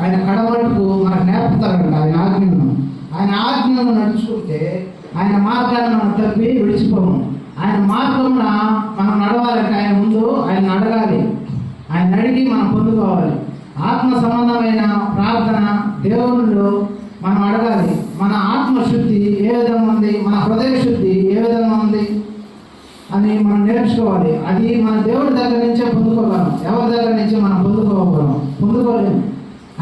ఆయన కడమట్టుకు మనకు నేర్పుతారంట ఆయన ఆజ్ఞను. ఆయన ఆజ్ఞను నడుచుకుంటే ఆయన మార్గాన్ని మనం తప్పి విడిచిపోము. ఆయన మార్గమున మనం నడవాలంటే ఆయన ముందు ఆయన అడగాలి. ఆయన అడిగి మనం పొందుకోవాలి. ఆత్మ సంబంధమైన ప్రార్థన దేవుళ్ళు మనం అడగాలి. మన ఆత్మశుద్ధి ఏ విధంగా ఉంది? మన హృదయ శుద్ధి ఏ విధంగా ఉంది? అని మనం నేర్చుకోవాలి. అది మన దేవుడి దగ్గర నుంచే పొందుకోగలం. ఎవరి దగ్గర నుంచి మనం పొందుకోగలం? పొందుకోలేము.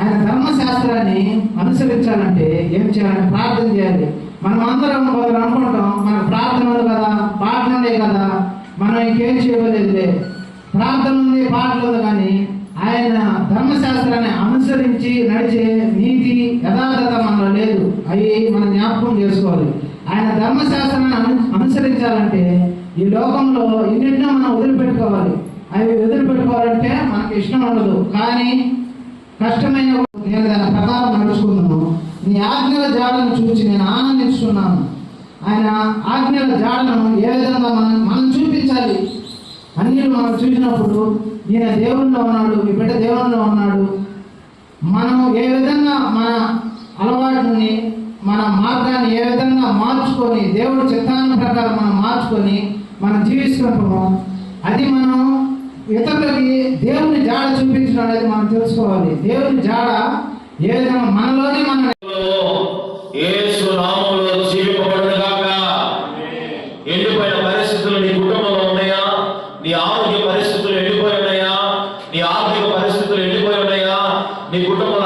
ఆయన ధర్మశాస్త్రాన్ని అనుసరించాలంటే ఏం చేయాలి? ప్రార్థన చేయాలి. మనం అందరం ఒకరు అనుకుంటాం మన ప్రార్థన ఉంది కదా పాటలే కదా మనం ఇంకేం చేయలేదులే. ప్రార్థన ఉంది పాటలు ఉంది కానీ ఆయన ధర్మశాస్త్రాన్ని అనుసరించి నడిచే నీతి యథార్థత మనలో లేదు. అవి మనం జ్ఞాపకం చేసుకోవాలి. ఆయన ధర్మశాస్త్రాన్ని అను అనుసరించాలంటే ఈ లోకంలో ఇన్నింటినో మనం వదిలిపెట్టుకోవాలి. అవి వదిలిపెట్టుకోవాలంటే మనకి ఇష్టం ఉండదు. కానీ కష్టమైన నేను దాని ప్రకారం నడుచుకున్నాను నీ ఆజ్ఞల జాడను చూసి నేను ఆనందిస్తున్నాను. ఆయన ఆజ్ఞల జాడను ఏ విధంగా మనం మనం చూపించాలి? అన్యులు మనం చూసినప్పుడు ఈయన దేవుల్లో ఉన్నాడు ఈ బిడ్డ దేవుల్లో ఉన్నాడు. మనం ఏ విధంగా మన అలవాటుని మన మార్గాన్ని ఏ విధంగా మార్చుకొని దేవుడి చిత్తాన్ని ప్రకారం మనం మార్చుకొని మనం జీవిస్తున్నామో అది మనం ఇతరులకి దేవుని జాడ చూపించడం అనేది మనం తెలుసుకోవాలి. దేవుని జాడ ఏ విధంగా మనలోనే మనం యేసు నామములో జీవింపబడును గాక. ఎండిపోయిన పరిస్థితులు నీ కుటుంబంలో ఉన్నాయా? నీ ఆరోగ్య పరిస్థితులు ఎండిపోయి ఉన్నాయా? నీ ఆర్థిక పరిస్థితులు ఎండిపోయి ఉన్నాయా? నీ కుటుంబ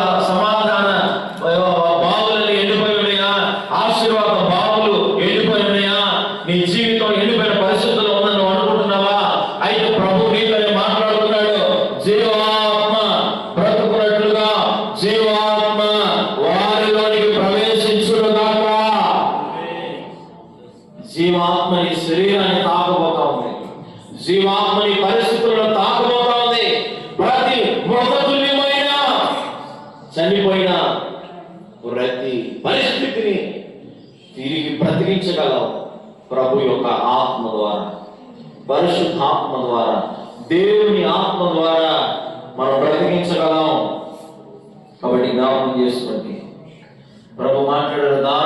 జీవాత్మ నీ శరీరాన్ని తాకబోతా ఉంది. జీవాత్మ నీ పరిస్థితులను తాకబోతా ఉంది. ప్రతి మృతతుల్యమైన చనిపోయిన ప్రతి పరిస్థితిని తిరిగి బ్రతికించగలవు. ప్రభు యొక్క ఆత్మ ద్వారా పరిశుద్ధాత్మ ద్వారా దేవుని ఆత్మ ద్వారా మనం బ్రతికించగలం. కాబట్టి జ్ఞాపకం చేసుకోండి. ప్రభు మాట్లాడిన దారుణంగా